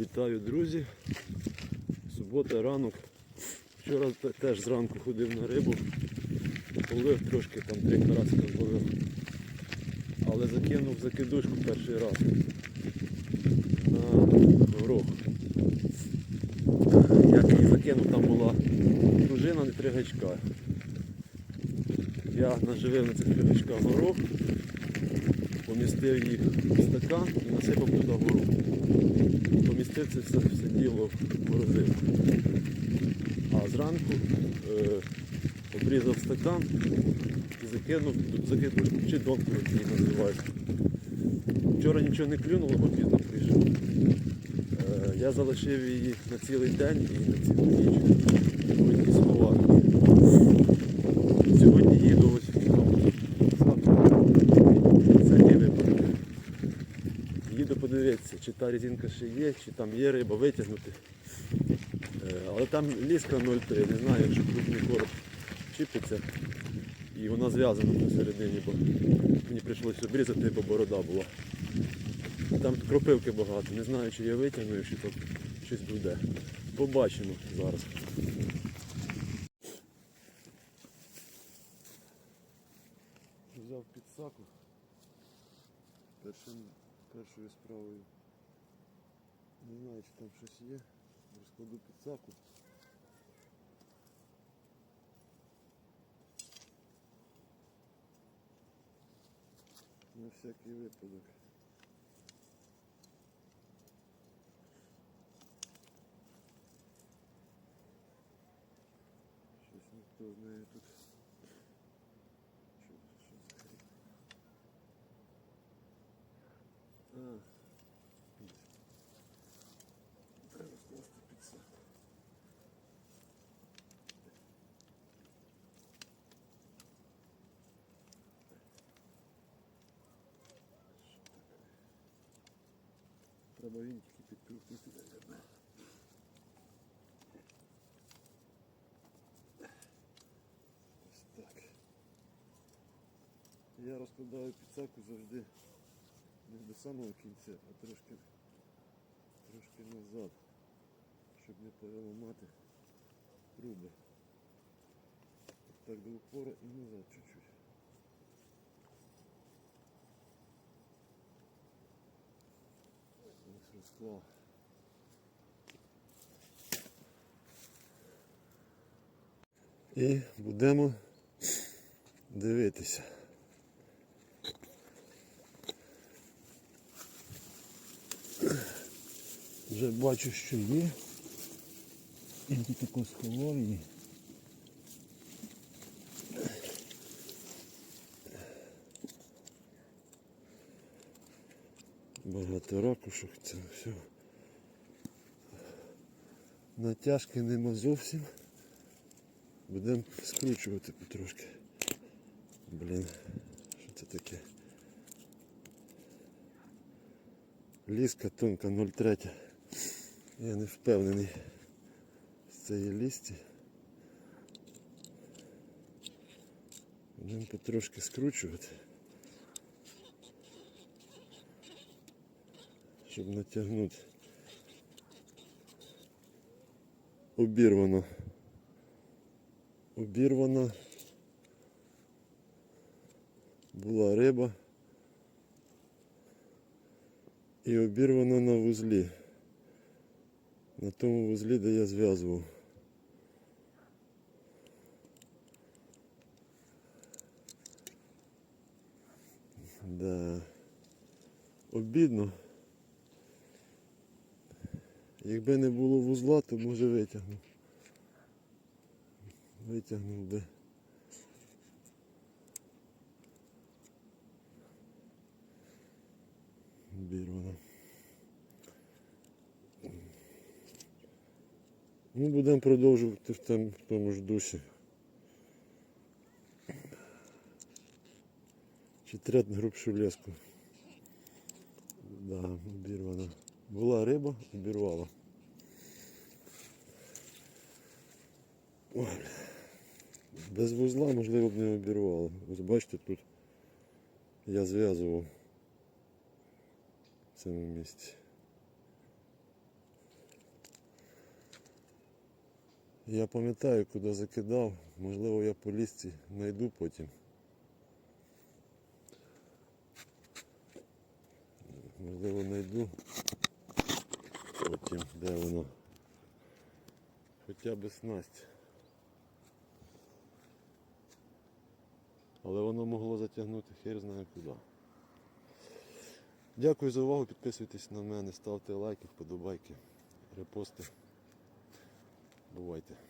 Вітаю, друзі. Субота, ранок. Вчора теж зранку ходив на рибу. Половив трошки, там три караска зловив. Але закинув закидушку перший раз на горох. Як її закинув, там була пружина, не три гачка. Я наживив на цих три гачка горох, помістив їх в стакан і насипав туди горох помістив це все, діло в морозилку. А зранку е, обрізав стакан і закинув, закинув чи доктор, як її називають. Вчора нічого не клюнуло, бо пізно прийшов. Е, я залишив її на цілий день і на цілу ніч. Сьогодні сховав. Сьогодні їду ось це є випадок. Їду подивитися, чи та резинка ще є, чи там є риба витягнути. Е, Але там ліска 0,3, не знаю, якщо крупний короб чіпиться. І вона зв'язана посередині, бо мені прийшлося обрізати, бо борода була. Там кропивки багато, не знаю, чи я витягну, чи тут щось буде. Побачимо зараз. Взяв підсаку першою справою. Не знаю, чи там щось є. Розкладу підсаку. На всякий випадок. Щось ніхто з нею тут. Що, що за хрень? А, ось. Треба скласти підсак. Треба вінтики підкрутити, наверное. Ось так. Я розкладаю підсаку завжди не до самого кінця, а трошки, трошки назад, щоб не переламати труби. Так до упора і назад чуть-чуть. Розклав. І будемо дивитися. Вже бачу, що є. Я тут таку сховав її. Багато ракушок, це все. Натяжки нема зовсім. Будемо скручувати потрошки. Блін, що це таке? Ліска тонка 0,3. Я не впевнений з цієї лісті. Будемо потрошки скручувати. Щоб натягнути. Обірвано. Обірвана була риба і обірвана на вузлі. На тому вузлі, де я зв'язував. Да. Обідно. Якби не було вузла, то може витягнув. Витягнув би. Обірвано. Ну, будемо продовжувати в там- в тому ж дусі. Чи трет грубшу леску. Да, обірвана. Була риба, обірвала. Без вузла, можливо, б не обірвало. Ось бачите, тут я зв'язував в цьому місці. Я пам'ятаю, куди закидав, можливо я по лісці знайду потім. Можливо, знайду потім, де воно. Хоча б снасть. Але воно могло затягнути хер знає куди. Дякую за увагу, підписуйтесь на мене, ставте лайки, вподобайки, репости. Бувайте.